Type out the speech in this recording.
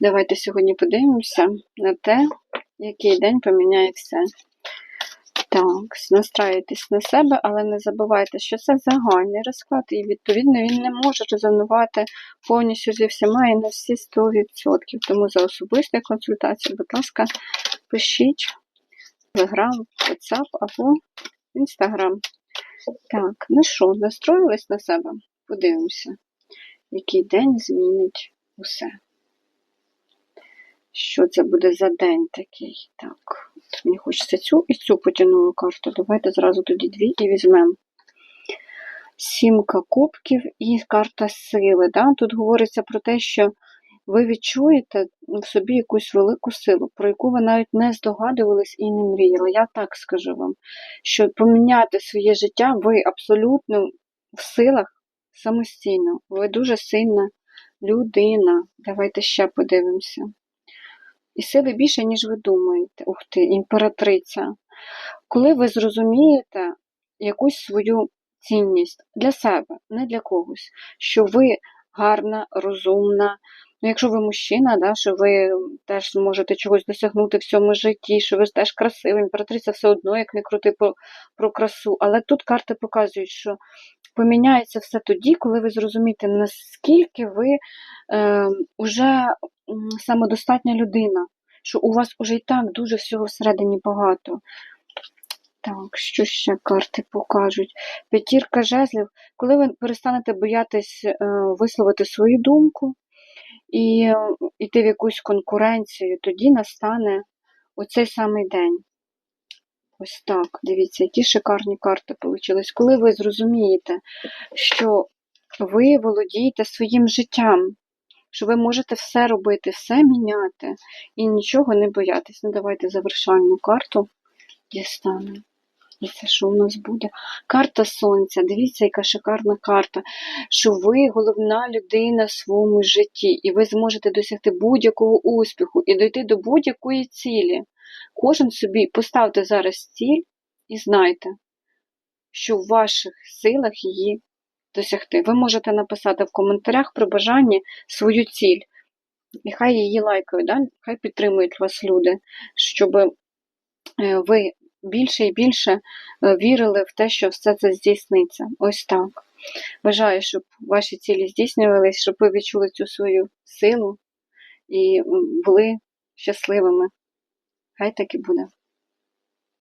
Давайте сьогодні подивимося на те, який день поміняє все. Так, настраюйтесь на себе, але не забувайте, що це загальний розклад, і відповідно він не може резонувати повністю зі всіма і на всі 100%. Тому за особисті консультації, будь ласка, пишіть Telegram, WhatsApp або Instagram. Так, ну що, настроїлись на себе? Подивимося, який день змінить усе. Що це буде за день такий? Так, от мені хочеться цю і цю потягнулу карту. Давайте зразу тоді дві і візьмемо. Сімка кубків і карта сили. Да? Тут говориться про те, що ви відчуєте в собі якусь велику силу, про яку ви навіть не здогадувались і не мріяли. Я так скажу вам, що поміняти своє життя ви абсолютно в силах самостійно. Ви дуже сильна людина. Давайте ще подивимося. І сили більше, ніж ви думаєте. Ух ти, імператриця. Коли ви зрозумієте якусь свою цінність для себе, не для когось, що ви гарна, розумна. Ну, якщо ви мужчина, да, що ви теж зможете чогось досягнути в цьому житті, що ви теж красивий, імператриця все одно, як не крути про, про красу. Але тут карти показують, що поміняється все тоді, коли ви зрозумієте, наскільки ви е, вже самодостатня людина, що у вас уже і так дуже всього всередині багато. Так, що ще карти покажуть? П'ятірка жезлів, коли ви перестанете боятись е, висловити свою думку і йти в якусь конкуренцію, тоді настане оцей самий день. Ось так, дивіться, які шикарні карти вийшли. Коли ви зрозумієте, що ви володієте своїм життям, що ви можете все робити, все міняти і нічого не боятись. Ну, давайте завершальну карту дістанемо. І це що у нас буде? Карта Сонця. Дивіться, яка шикарна карта. Що ви головна людина в своєму житті, і ви зможете досягти будь-якого успіху і дойти до будь-якої цілі. Кожен собі поставте зараз ціль і знайте, що в ваших силах її досягти. Ви можете написати в коментарях при бажанні свою ціль. І хай її лайкають, да? хай підтримують вас люди, щоб ви більше і більше е, вірили в те, що все це здійсниться. Ось так. Бажаю, щоб ваші цілі здійснювалися, щоб ви відчули цю свою силу і були щасливими. Хай так і буде.